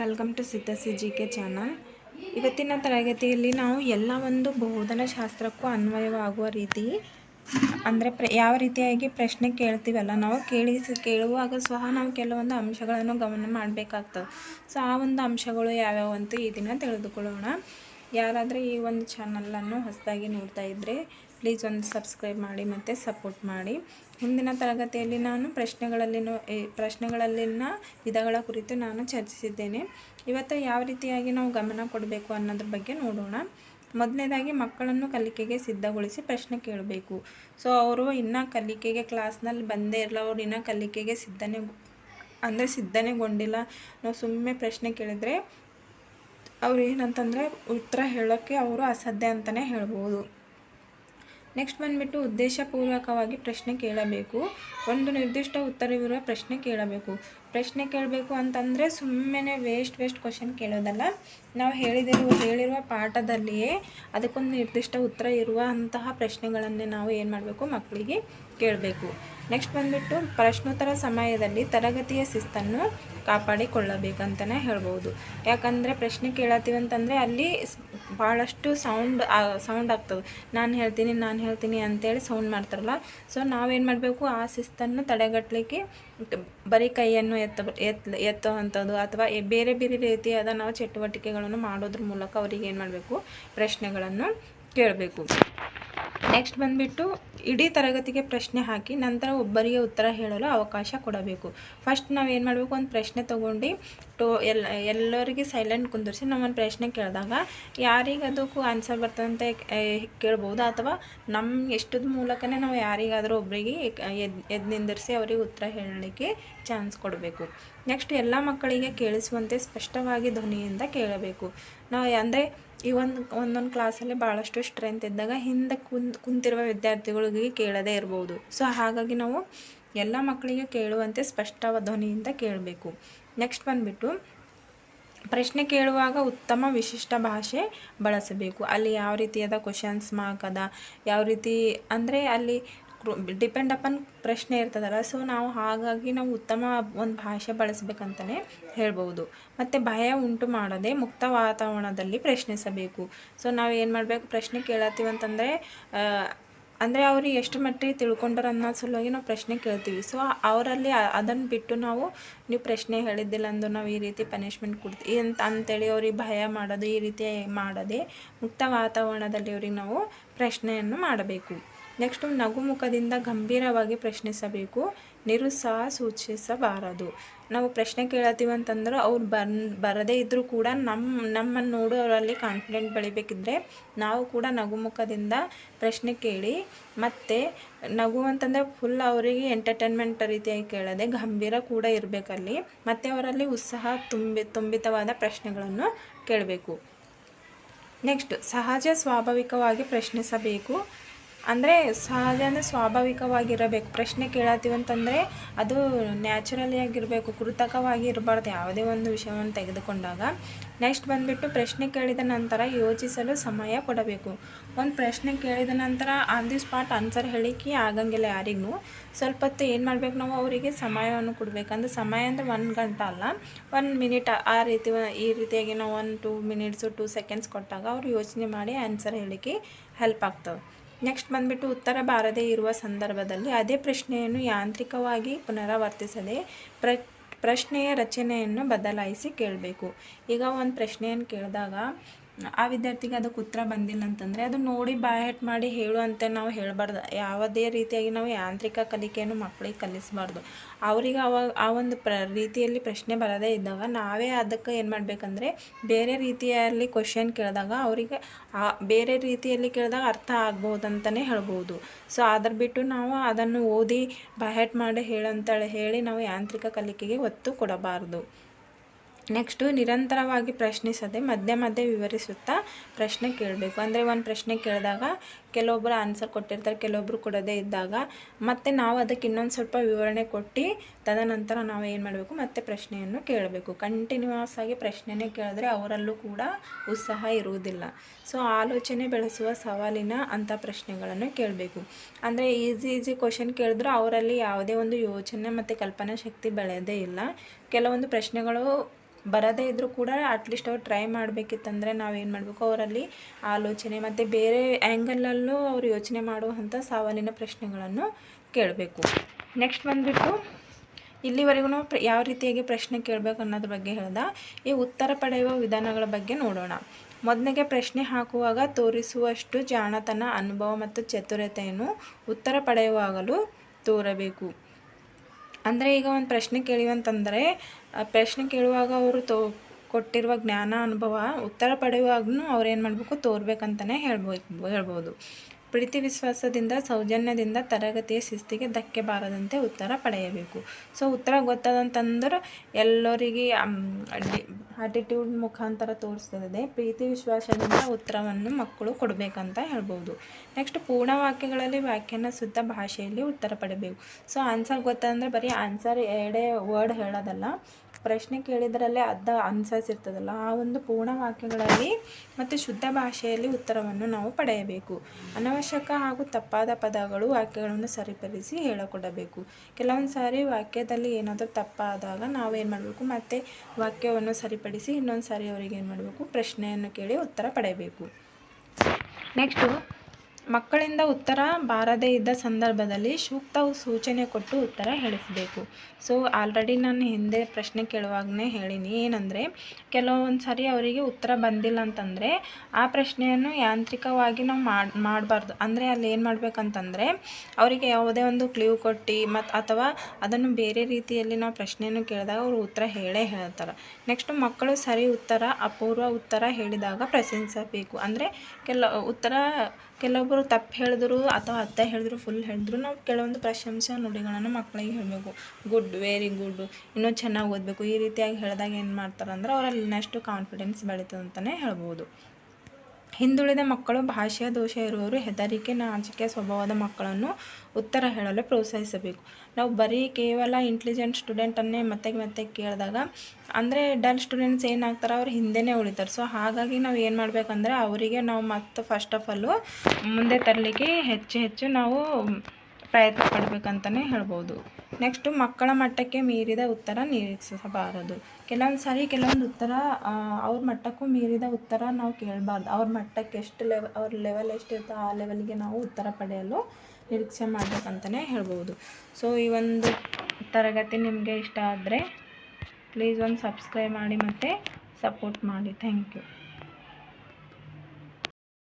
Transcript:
Welcome to Siddhasi G K channel ಇವತ್ತಿನ ತರಗತಿಯಲ್ಲಿ ನಾವು ಎಲ್ಲ ಒಂದು ಬೋಧನಾ ಶಾಸ್ತ್ರಕ್ಕೂ ಅನ್ವಯವಾಗುವ ರೀತಿ, ಅಂದರೆ ಪ್ರ, ಯಾವ ರೀತಿಯಾಗಿ ಪ್ರಶ್ನೆ ಕೇಳ್ತೀವಲ್ಲ, ನಾವು ಕೇಳಿ ಕೇಳುವಾಗ ಸಹ ನಾವು ಕೆಲವೊಂದು ಅಂಶಗಳನ್ನು ಗಮನ ಮಾಡಬೇಕಾಗ್ತದೆ. ಸೊ ಆ ಒಂದು ಅಂಶಗಳು ಯಾವ್ಯಾವು ಅಂತ ಈ ದಿನ ತಿಳಿದುಕೊಳ್ಳೋಣ. ಯಾರಾದರೂ ಈ ಒಂದು ಚಾನಲನ್ನು ಹೊಸದಾಗಿ ನೋಡ್ತಾ ಇದ್ದರೆ ಪ್ಲೀಸ್ ಒಂದು ಸಬ್ಸ್ಕ್ರೈಬ್ ಮಾಡಿ ಮತ್ತು ಸಪೋರ್ಟ್ ಮಾಡಿ. ಹಿಂದಿನ ತರಗತಿಯಲ್ಲಿ ನಾನು ಪ್ರಶ್ನೆಗಳಲ್ಲಿನ ಪ್ರಶ್ನೆಗಳಲ್ಲಿನ ವಿಧಗಳ ಕುರಿತು ನಾನು ಚರ್ಚಿಸಿದ್ದೇನೆ. ಇವತ್ತು ಯಾವ ರೀತಿಯಾಗಿ ನಾವು ಗಮನ ಕೊಡಬೇಕು ಅನ್ನೋದ್ರ ಬಗ್ಗೆ ನೋಡೋಣ. ಮೊದಲನೇದಾಗಿ ಮಕ್ಕಳನ್ನು ಕಲಿಕೆಗೆ ಸಿದ್ಧಗೊಳಿಸಿ ಪ್ರಶ್ನೆ ಕೇಳಬೇಕು. ಸೊ, ಅವರು ಇನ್ನೂ ಕಲಿಕೆಗೆ ಕ್ಲಾಸ್ನಲ್ಲಿ ಬಂದೇ ಇರಲ್ಲ ಅವ್ರು ಇನ್ನೂ ಕಲಿಕೆಗೆ ಸಿದ್ಧನೆ, ಅಂದರೆ ಸಿದ್ಧನೆಗೊಂಡಿಲ್ಲ ನಾವು ಸುಮ್ಮನೆ ಪ್ರಶ್ನೆ ಕೇಳಿದರೆ ಅವ್ರು ಏನಂತಂದರೆ ಉತ್ತರ ಹೇಳೋಕ್ಕೆ ಅವರು ಅಸಾಧ್ಯ ಅಂತಲೇ ಹೇಳ್ಬೋದು. ನೆಕ್ಸ್ಟ್ ಬಂದುಬಿಟ್ಟು ಉದ್ದೇಶಪೂರ್ವಕವಾಗಿ ಪ್ರಶ್ನೆ ಕೇಳಬೇಕು. ಒಂದು ನಿರ್ದಿಷ್ಟ ಉತ್ತರವಿರುವ ಪ್ರಶ್ನೆ ಕೇಳಬೇಕು. ಪ್ರಶ್ನೆ ಕೇಳಬೇಕು ಅಂತಂದರೆ ಸುಮ್ಮನೆ ವೇಸ್ಟ್ ವೇಸ್ಟ್ ಕ್ವಶನ್ ಕೇಳೋದಲ್ಲ. ನಾವು ಹೇಳಿದಿರುವ, ಹೇಳಿರುವ ಪಾಠದಲ್ಲಿಯೇ ಅದಕ್ಕೊಂದು ನಿರ್ದಿಷ್ಟ ಉತ್ತರ ಇರುವ ಅಂತಹ ಪ್ರಶ್ನೆಗಳನ್ನೇ ನಾವು ಏನು ಮಾಡಬೇಕು ಮಕ್ಕಳಿಗೆ ಕೇಳಬೇಕು. ನೆಕ್ಸ್ಟ್ ಬಂದುಬಿಟ್ಟು ಪ್ರಶ್ನೋತ್ತರ ಸಮಯದಲ್ಲಿ ತರಗತಿಯ ಶಿಸ್ತನ್ನು ಕಾಪಾಡಿಕೊಳ್ಳಬೇಕಂತಲೇ ಹೇಳ್ಬೋದು. ಯಾಕಂದರೆ ಪ್ರಶ್ನೆ ಕೇಳತ್ತೀವಿ ಅಂತಂದರೆ ಅಲ್ಲಿ ಭಾಳಷ್ಟು ಸೌಂಡ್ ಸೌಂಡ್ ಆಗ್ತದೆ. ನಾನು ಹೇಳ್ತೀನಿ ನಾನು ಹೇಳ್ತೀನಿ ಅಂತೇಳಿ ಸೌಂಡ್ ಮಾಡ್ತಾರಲ್ಲ. ಸೊ ನಾವೇನು ಮಾಡಬೇಕು? ಆ ಶಿಸ್ತನ್ನು ತಡೆಗಟ್ಟಲಿಕ್ಕೆ ಬರೀ ಕೈಯನ್ನು ಎತ್ತ ಎತ್ ಎತ್ತುವಂಥದ್ದು ಅಥವಾ ಬೇರೆ ಬೇರೆ ರೀತಿಯಾದ ನಾವು ಚಟುವಟಿಕೆಗಳನ್ನು ಮಾಡೋದ್ರ ಮೂಲಕ ಅವ್ರಿಗೆ ಏನು ಮಾಡಬೇಕು ಪ್ರಶ್ನೆಗಳನ್ನು ಕೇಳಬೇಕು. ನೆಕ್ಸ್ಟ್ ಬಂದುಬಿಟ್ಟು ಇಡೀ ತರಗತಿಗೆ ಪ್ರಶ್ನೆ ಹಾಕಿ ನಂತರ ಒಬ್ಬರಿಗೆ ಉತ್ತರ ಹೇಳಲು ಅವಕಾಶ ಕೊಡಬೇಕು. ಫಸ್ಟ್ ನಾವು ಏನು ಮಾಡಬೇಕು? ಒಂದು ಪ್ರಶ್ನೆ ತೊಗೊಂಡು ಟೋ ಎಲ್ಲ, ಎಲ್ಲರಿಗೆ ಸೈಲೆಂಟ್ ಕುಂದಿರಿಸಿ ಒಂದು ಪ್ರಶ್ನೆ ಕೇಳಿದಾಗ ಯಾರಿಗೆ ಅದಕ್ಕೂ ಆನ್ಸರ್ ಬರ್ತದಂತ ಕೇಳ್ಬೋದು? ಅಥವಾ ನಮ್ಮ ಎಷ್ಟದ ಮೂಲಕನೇ ನಾವು ಯಾರಿಗಾದರೂ ಒಬ್ಬರಿಗೆ ಎದ್ ಎದ್ದು ನಿಂದಿರಿಸಿ ಅವರಿಗೆ ಉತ್ತರ ಹೇಳಲಿಕ್ಕೆ ಚಾನ್ಸ್ ಕೊಡಬೇಕು. ನೆಕ್ಸ್ಟ್ ಎಲ್ಲ ಮಕ್ಕಳಿಗೆ ಕೇಳಿಸುವಂತೆ ಸ್ಪಷ್ಟವಾಗಿ ಧ್ವನಿಯಿಂದ ಕೇಳಬೇಕು. ನಾವು ಅಂದರೆ ಈ ಒಂದು, ಒಂದೊಂದು ಕ್ಲಾಸಲ್ಲಿ ಭಾಳಷ್ಟು ಸ್ಟ್ರೆಂತ್ ಇದ್ದಾಗ ಹಿಂದೆ ಕುಂತ್ ಕುಂತಿರುವ ವಿದ್ಯಾರ್ಥಿಗಳಿಗೆ ಕೇಳದೇ ಇರ್ಬೋದು. ಸೊ ಹಾಗಾಗಿ ನಾವು ಎಲ್ಲ ಮಕ್ಕಳಿಗೆ ಕೇಳುವಂತೆ ಸ್ಪಷ್ಟ ಧ್ವನಿಯಿಂದ ಕೇಳಬೇಕು. ನೆಕ್ಸ್ಟ್ ಬಂದುಬಿಟ್ಟು, ಪ್ರಶ್ನೆ ಕೇಳುವಾಗ ಉತ್ತಮ ವಿಶಿಷ್ಟ ಭಾಷೆ ಬಳಸಬೇಕು. ಅಲ್ಲಿ ಯಾವ ರೀತಿಯಾದ ಕ್ವಶನ್ಸ್ ಮಾರ್ಕ್ ಅದ? ಯಾವ ರೀತಿ, ಅಂದರೆ ಅಲ್ಲಿ ಡಿಪೆಂಡ್ ಅಪನ್ ಪ್ರಶ್ನೆ ಇರ್ತದಲ್ಲ. ಸೊ ನಾವು ಹಾಗಾಗಿ ನಾವು ಉತ್ತಮ ಒಂದು ಭಾಷೆ ಬಳಸಬೇಕಂತಲೇ ಹೇಳ್ಬೋದು ಮತ್ತು ಭಯ ಉಂಟು ಮಾಡದೆ ಮುಕ್ತ ವಾತಾವರಣದಲ್ಲಿ ಪ್ರಶ್ನಿಸಬೇಕು. ಸೊ ನಾವು ಏನು ಮಾಡಬೇಕು? ಪ್ರಶ್ನೆ ಕೇಳತ್ತೀವಿ ಅಂತಂದರೆ ಅಂದರೆ ಅವ್ರಿಗೆ ಎಷ್ಟು ಮಟ್ಟಿಗೆ ತಿಳ್ಕೊಂಡಾರ ಅನ್ನೋ ಸಲುವಾಗಿ ನಾವು ಪ್ರಶ್ನೆ ಕೇಳ್ತೀವಿ. ಸೊ ಅವರಲ್ಲಿ ಅದನ್ನು ಬಿಟ್ಟು ನಾವು, ನೀವು ಪ್ರಶ್ನೆ ಹೇಳಿದ್ದಿಲ್ಲ ಅಂದ್ರೆ ನಾವು ಈ ರೀತಿ ಪನಿಷ್ಮೆಂಟ್ ಕೊಡ್ತೀವಿ ಅಂತ, ಅಂತೇಳಿ ಅವ್ರಿಗೆ ಭಯ ಮಾಡೋದು, ಈ ರೀತಿ ಮಾಡದೆ ಮುಕ್ತ ವಾತಾವರಣದಲ್ಲಿ ಅವ್ರಿಗೆ ನಾವು ಪ್ರಶ್ನೆಯನ್ನು ಮಾಡಬೇಕು. ನೆಕ್ಸ್ಟು ನಗುಮುಖದಿಂದ ಗಂಭೀರವಾಗಿ ಪ್ರಶ್ನಿಸಬೇಕು. ನಿರುತ್ಸಾಹ ಸೂಚಿಸಬಾರದು. ನಾವು ಪ್ರಶ್ನೆ ಕೇಳತ್ತೀವಿ ಅಂತಂದ್ರೆ ಅವ್ರು ಬನ್, ಬರದೇ ಇದ್ದರೂ ಕೂಡ ನಮ್ಮ ನಮ್ಮನ್ನು ನೋಡೋರಲ್ಲಿ ಕಾನ್ಫಿಡೆಂಟ್ ಬೆಳಿಬೇಕಿದ್ರೆ ನಾವು ಕೂಡ ನಗುಮುಖದಿಂದ ಪ್ರಶ್ನೆ ಕೇಳಿ ಮತ್ತು ನಗು ಅಂತಂದರೆ ಫುಲ್ ಅವರಿಗೆ ಎಂಟರ್ಟೈನ್ಮೆಂಟ್ ರೀತಿಯಾಗಿ ಕೇಳದೆ ಗಂಭೀರ ಕೂಡ ಇರಬೇಕಲ್ಲಿ ಮತ್ತು ಅವರಲ್ಲಿ ಉತ್ಸಾಹ ತುಂಬಿ, ತುಂಬಿತವಾದ ಪ್ರಶ್ನೆಗಳನ್ನು ಕೇಳಬೇಕು. ನೆಕ್ಸ್ಟ್ ಸಹಜ ಸ್ವಾಭಾವಿಕವಾಗಿ ಪ್ರಶ್ನಿಸಬೇಕು. ಅಂದರೆ ಸಹಜ ಅಂದರೆ ಸ್ವಾಭಾವಿಕವಾಗಿರಬೇಕು. ಪ್ರಶ್ನೆ ಕೇಳತ್ತೀವಿ ಅಂತಂದರೆ ಅದು ನ್ಯಾಚುರಲಿ ಆಗಿರಬೇಕು, ಕೃತಕವಾಗಿ ಇರಬಾರ್ದು, ಯಾವುದೇ ಒಂದು ವಿಷಯವನ್ನು ತೆಗೆದುಕೊಂಡಾಗ. ನೆಕ್ಸ್ಟ್ ಬಂದುಬಿಟ್ಟು ಪ್ರಶ್ನೆ ಕೇಳಿದ ನಂತರ ಯೋಚಿಸಲು ಸಮಯ ಕೊಡಬೇಕು. ಒಂದು ಪ್ರಶ್ನೆ ಕೇಳಿದ ನಂತರ ಆನ್ ದಿ ಸ್ಪಾಟ್ ಆನ್ಸರ್ ಹೇಳಿಕೆ ಆಗಂಗಿಲ್ಲ ಯಾರಿಗೂ. ಸ್ವಲ್ಪ ಹೊತ್ತು ಏನು ಮಾಡಬೇಕು ನಾವು? ಅವರಿಗೆ ಸಮಯವನ್ನು ಕೊಡಬೇಕಂದ್ರೆ ಸಮಯ ಅಂದರೆ ಒಂದು ಗಂಟೆ ಅಲ್ಲ ಒನ್ ಮಿನಿಟ್ ಆ ರೀತಿ ಈ ರೀತಿಯಾಗಿ ನಾವು one two minutes two seconds ಕೊಟ್ಟಾಗ ಅವರು ಯೋಚನೆ ಮಾಡಿ ಆನ್ಸರ್ ಹೇಳಿಕೆ ಹೆಲ್ಪ್ ಆಗ್ತವೆ. ನೆಕ್ಸ್ಟ್ ಬಂದುಬಿಟ್ಟು ಉತ್ತರ ಬಾರದೇ ಇರುವ ಸಂದರ್ಭದಲ್ಲಿ ಅದೇ ಪ್ರಶ್ನೆಯನ್ನು ಯಾಂತ್ರಿಕವಾಗಿ ಪುನರಾವರ್ತಿಸದೆ ಪ್ರ, ಪ್ರಶ್ನೆಯ ರಚನೆಯನ್ನು ಬದಲಾಯಿಸಿ ಕೇಳಬೇಕು. ಈಗ ಒಂದು ಪ್ರಶ್ನೆಯನ್ನು ಕೇಳಿದಾಗ ಆ ವಿದ್ಯಾರ್ಥಿಗೆ ಅದಕ್ಕೆ ಉತ್ತರ ಬಂದಿಲ್ಲ ಅಂತಂದರೆ ಅದು ನೋಡಿ ಬಾಯ್ ಮಾಡಿ ಹೇಳು ಅಂತ ನಾವು ಹೇಳಬಾರ್ದು. ಯಾವುದೇ ರೀತಿಯಾಗಿ ನಾವು ಯಾಂತ್ರಿಕ ಕಲಿಕೆಯನ್ನು ಮಕ್ಕಳಿಗೆ ಕಲಿಸಬಾರ್ದು. ಅವರಿಗೆ ಅವಾಗ ಆ ಒಂದು ಪ್ರ ರೀತಿಯಲ್ಲಿ ಪ್ರಶ್ನೆ ಬರದೇ ಇದ್ದಾಗ ನಾವೇ ಅದಕ್ಕೆ ಏನು ಮಾಡಬೇಕಂದ್ರೆ ಬೇರೆ ರೀತಿಯಲ್ಲಿ ಕ್ವಶನ್ ಕೇಳಿದಾಗ ಅವರಿಗೆ ಆ ಬೇರೆ ರೀತಿಯಲ್ಲಿ ಕೇಳಿದಾಗ ಅರ್ಥ ಆಗ್ಬೋದು ಅಂತಲೇ ಹೇಳ್ಬೋದು ಸೊ ಅದ್ರ ಬಿಟ್ಟು ನಾವು ಅದನ್ನು ಓದಿ ಬಾಯ್ ಮಾಡಿ ಹೇಳಂತೇಳಿ ಹೇಳಿ ನಾವು ಯಾಂತ್ರಿಕ ಕಲಿಕೆಗೆ ಒತ್ತು ಕೊಡಬಾರ್ದು. ನೆಕ್ಸ್ಟು ನಿರಂತರವಾಗಿ ಪ್ರಶ್ನಿಸದೆ ಮಧ್ಯೆ ಮಧ್ಯೆ ವಿವರಿಸುತ್ತಾ ಪ್ರಶ್ನೆ ಕೇಳಬೇಕು. ಅಂದರೆ ಒಂದು ಪ್ರಶ್ನೆ ಕೇಳಿದಾಗ ಕೆಲವೊಬ್ಬರು ಆನ್ಸರ್ ಕೊಟ್ಟಿರ್ತಾರೆ ಕೆಲವೊಬ್ಬರು ಕೊಡೋದೇ ಇದ್ದಾಗ. ಮತ್ತು ನಾವು ಅದಕ್ಕೆ ಇನ್ನೊಂದು ಸ್ವಲ್ಪ ವಿವರಣೆ ಕೊಟ್ಟು ತದನಂತರ ನಾವು ಏನು ಮಾಡಬೇಕು? ಮತ್ತೆ ಪ್ರಶ್ನೆಯನ್ನು ಕೇಳಬೇಕು. ಕಂಟಿನ್ಯೂಸ್ ಆಗಿ ಪ್ರಶ್ನೆನೇ ಕೇಳಿದ್ರೆ ಅವರಲ್ಲೂ ಕೂಡ ಉತ್ಸಾಹ ಇರುವುದಿಲ್ಲ. ಸೊ, ಆಲೋಚನೆ ಬೆಳೆಸುವ ಸವಾಲಿನ ಅಂಥ ಪ್ರಶ್ನೆಗಳನ್ನು ಕೇಳಬೇಕು. ಅಂದರೆ ಈಸಿ ಈಸಿ ಕ್ವಶನ್ ಕೇಳಿದ್ರು ಅವರಲ್ಲಿ ಯಾವುದೇ ಒಂದು ಯೋಚನೆ ಮತ್ತು ಕಲ್ಪನಾ ಶಕ್ತಿ ಬೆಳೆಯೋದೇ ಇಲ್ಲ. ಕೆಲವೊಂದು ಪ್ರಶ್ನೆಗಳು ಬರದೇ ಇದ್ದರೂ ಕೂಡ ಅಟ್ಲೀಸ್ಟ್ ಅವ್ರು ಟ್ರೈ ಮಾಡಬೇಕಿತ್ತಂದರೆ ನಾವೇನು ಮಾಡಬೇಕು? ಅವರಲ್ಲಿ ಆಲೋಚನೆ ಮತ್ತು ಬೇರೆ ಆ್ಯಂಗಲಲ್ಲೂ ಅವ್ರು ಯೋಚನೆ ಮಾಡುವಂಥ ಸವಾಲಿನ ಪ್ರಶ್ನೆಗಳನ್ನು ಕೇಳಬೇಕು. ನೆಕ್ಸ್ಟ್ ಬಂದುಬಿಟ್ಟು ಇಲ್ಲಿವರೆಗೂ ಪ್ರ, ಯಾವ ರೀತಿಯಾಗಿ ಪ್ರಶ್ನೆ ಕೇಳಬೇಕು ಅನ್ನೋದ್ರ ಬಗ್ಗೆ ಹೇಳ್ದ. ಈ ಉತ್ತರ ಪಡೆಯುವ ವಿಧಾನಗಳ ಬಗ್ಗೆ ನೋಡೋಣ. ಮೊದಲಿಗೆ ಪ್ರಶ್ನೆ ಹಾಕುವಾಗ ತೋರಿಸುವಷ್ಟು ಜಾಣತನ, ಅನುಭವ ಮತ್ತು ಚತುರತೆಯನ್ನು ಉತ್ತರ ಪಡೆಯುವಾಗಲೂ ತೋರಬೇಕು. ಅಂದರೆ ಈಗ ಒಂದು ಪ್ರಶ್ನೆ ಕೇಳಿವಂತಂದರೆ ಪ್ರಶ್ನೆ ಕೇಳುವಾಗ ಅವರು ತೋ, ಕೊಟ್ಟಿರುವ ಜ್ಞಾನ, ಅನುಭವ ಉತ್ತರ ಪಡೆಯುವಾಗೂ ಅವ್ರು ಏನು ಮಾಡಬೇಕು ತೋರ್ಬೇಕಂತಲೇ ಹೇಳ್ಬೋ, ಹೇಳ್ಬೋದು. ಪ್ರೀತಿ ವಿಶ್ವಾಸದಿಂದ, ಸೌಜನ್ಯದಿಂದ ತರಗತಿಯ ಶಿಸ್ತಿಗೆ ಧಕ್ಕೆ ಬಾರದಂತೆ ಉತ್ತರ ಪಡೆಯಬೇಕು. ಸೊ, ಉತ್ತರ ಗೊತ್ತದಂತಂದ್ರೆ ಎಲ್ಲರಿಗೆ ಆಟಿಟ್ಯೂಡ್ ಮುಖಾಂತರ ತೋರಿಸ್ತದೆ. ಪ್ರೀತಿ ವಿಶ್ವಾಸದಿಂದ ಉತ್ತರವನ್ನು ಮಕ್ಕಳು ಕೊಡಬೇಕಂತ ಹೇಳ್ಬೋದು. ನೆಕ್ಸ್ಟ್ ಪೂರ್ಣ ವಾಕ್ಯಗಳಲ್ಲಿ ವ್ಯಾಖ್ಯಾನ ಶುದ್ಧ ಭಾಷೆಯಲ್ಲಿ ಉತ್ತರ ಪಡಿಬೇಕು. ಸೊ ಆನ್ಸರ್ ಗೊತ್ತಂದ್ರೆ ಬರೀ ಆನ್ಸರ್ ಎರಡೇ ವರ್ಡ್ ಹೇಳೋದಲ್ಲ. ಪ್ರಶ್ನೆ ಕೇಳಿದ್ರಲ್ಲೇ ಅರ್ಧ ಆನ್ಸರ್ಸ್ ಇರ್ತದಲ್ಲ. ಆ ಒಂದು ಪೂರ್ಣ ವಾಕ್ಯಗಳಲ್ಲಿ ಮತ್ತು ಶುದ್ಧ ಭಾಷೆಯಲ್ಲಿ ಉತ್ತರವನ್ನು ನಾವು ಪಡೆಯಬೇಕು. ಅನವಶ್ಯಕ ಹಾಗೂ ತಪ್ಪಾದ ಪದಗಳು ವಾಕ್ಯಗಳನ್ನು ಸರಿಪಡಿಸಿ ಹೇಳಿಕೊಡಬೇಕು. ಕೆಲವೊಂದು ಸಾರಿ ವಾಕ್ಯದಲ್ಲಿ ಏನಾದರೂ ತಪ್ಪಾದಾಗ ನಾವೇನು ಮಾಡಬೇಕು? ಮತ್ತು ವಾಕ್ಯವನ್ನು ಸರಿಪಡಿಸಿ ಇನ್ನೊಂದು ಸಾರಿ ಅವರಿಗೆ ಏನು ಮಾಡಬೇಕು? ಪ್ರಶ್ನೆಯನ್ನು ಕೇಳಿ ಉತ್ತರ ಪಡೆಯಬೇಕು. ನೆಕ್ಸ್ಟು ಮಕ್ಕಳಿಂದ ಉತ್ತರ ಬಾರದೇ ಇದ್ದ ಸಂದರ್ಭದಲ್ಲಿ ಸೂಕ್ತ ಸೂಚನೆ ಕೊಟ್ಟು ಉತ್ತರ ಹೇಳಿಸಬೇಕು. ಸೊ ಆಲ್ರೆಡಿ ನಾನು ಹಿಂದೆ ಪ್ರಶ್ನೆ ಕೇಳುವಾಗಲೇ ಹೇಳಿನಿ. ಏನಂದರೆ ಕೆಲವೊಂದು ಸಾರಿ ಅವರಿಗೆ ಉತ್ತರ ಬಂದಿಲ್ಲ ಅಂತಂದರೆ, ಆ ಪ್ರಶ್ನೆಯನ್ನು ಯಾಂತ್ರಿಕವಾಗಿ ನಾವು ಮಾಡಿ, ಮಾಡಬಾರ್ದು. ಅಂದರೆ ಅಲ್ಲಿ ಏನು ಮಾಡಬೇಕಂತಂದರೆ, ಅವರಿಗೆ ಯಾವುದೇ ಒಂದು ಕ್ಲೀವ್ ಕೊಟ್ಟು ಮತ್ತು ಅಥವಾ ಅದನ್ನು ಬೇರೆ ರೀತಿಯಲ್ಲಿ ನಾವು ಪ್ರಶ್ನೆಯನ್ನು ಕೇಳಿದಾಗ ಅವರು ಉತ್ತರ ಹೇಳೇ ಹೇಳ್ತಾರೆ. ನೆಕ್ಸ್ಟ್ ಮಕ್ಕಳು ಸರಿ ಉತ್ತರ, ಅಪೂರ್ವ ಉತ್ತರ ಹೇಳಿದಾಗ ಪ್ರಶಂಸಬೇಕು. ಅಂದರೆ ಕೆಲ ಉತ್ತರ ಕೆಲವೊಬ್ಬರು ತಪ್ಪು ಹೇಳಿದ್ರು ಅಥವಾ ಅರ್ಥ ಹೇಳಿದ್ರು ಫುಲ್ ಹೇಳಿದ್ರು, ನಾವು ಕೆಲವೊಂದು ಪ್ರಶಂಸಾ ನುಡಿಗಳನ್ನು ಮಕ್ಕಳಿಗೆ ಹೇಳಬೇಕು. ಗುಡ್ ವೆರಿ ಗುಡ್ ಇನ್ನೂ ಚೆನ್ನಾಗಿ ಓದಬೇಕು. ಈ ರೀತಿಯಾಗಿ ಹೇಳಿದಾಗ ಏನು ಮಾಡ್ತಾರೆ ಅಂದ್ರೆ ಅವರಲ್ಲಿ ಇನ್ನಷ್ಟು ಕಾನ್ಫಿಡೆನ್ಸ್ ಬೆಳೀತದೆ ಅಂತಲೇ ಹೇಳ್ಬೋದು. ಹಿಂದುಳಿದ ಮಕ್ಕಳು ಭಾಷೆಯ ದೋಷ ಇರುವವರು ಹೆದರಿಕೆ, ನಾಚಿಕೆ, ಸ್ವಭಾವದ ಮಕ್ಕಳನ್ನು ಉತ್ತರ ಹೇಳಲು ಪ್ರೋತ್ಸಾಹಿಸಬೇಕು. ನಾವು ಬರೀ ಕೇವಲ ಇಂಟೆಲಿಜೆಂಟ್ ಸ್ಟೂಡೆಂಟನ್ನೇ ಮತ್ತೆ ಮತ್ತೆ ಕೇಳಿದಾಗ, ಅಂದರೆ ಡಲ್ ಸ್ಟೂಡೆಂಟ್ಸ್ ಏನಾಗ್ತಾರೆ ಅವ್ರು ಹಿಂದೆನೇ ಉಳಿತಾರೆ. ಸೊ ಹಾಗಾಗಿ ನಾವು ಏನು ಮಾಡಬೇಕಂದ್ರೆ, ಅವರಿಗೆ ನಾವು ಮತ್ತೆ ಫಸ್ಟ್ ಆಫ್ ಆಲು ಮುಂದೆ ತರಲಿಕ್ಕೆ ಹೆಚ್ಚು ಹೆಚ್ಚು ನಾವು ಪ್ರಯತ್ನ ಪಡಬೇಕಂತಲೇ ಹೇಳ್ಬೋದು. ನೆಕ್ಸ್ಟು ಮಕ್ಕಳ ಮಟ್ಟಕ್ಕೆ ಮೀರಿದ ಉತ್ತರ ನಿರೀಕ್ಷಿಸಬಾರದು. ಕೆಲವೊಂದು ಸಾರಿ ಕೆಲವೊಂದು ಉತ್ತರ ಅವ್ರ ಮಟ್ಟಕ್ಕೂ ಮೀರಿದ ಉತ್ತರ ನಾವು ಕೇಳಬಾರ್ದು. ಅವ್ರ ಮಟ್ಟಕ್ಕೆ ಎಷ್ಟು ಲೆವೆ, ಅವ್ರ ಲೆವೆಲ್ ಎಷ್ಟಿರ್ತೋ ಆ ಲೆವೆಲ್ಗೆ ನಾವು ಉತ್ತರ ಪಡೆಯಲು ನಿರೀಕ್ಷೆ ಮಾಡಬೇಕಂತಲೇ ಹೇಳ್ಬೋದು. ಸೊ ಈ ಒಂದು ತರಗತಿ ನಿಮಗೆ ಇಷ್ಟ ಆದರೆ ಪ್ಲೀಸ್ ಒಂದು ಸಬ್ಸ್ಕ್ರೈಬ್ ಮಾಡಿ ಮತ್ತು ಸಪೋರ್ಟ್ ಮಾಡಿ. Thank you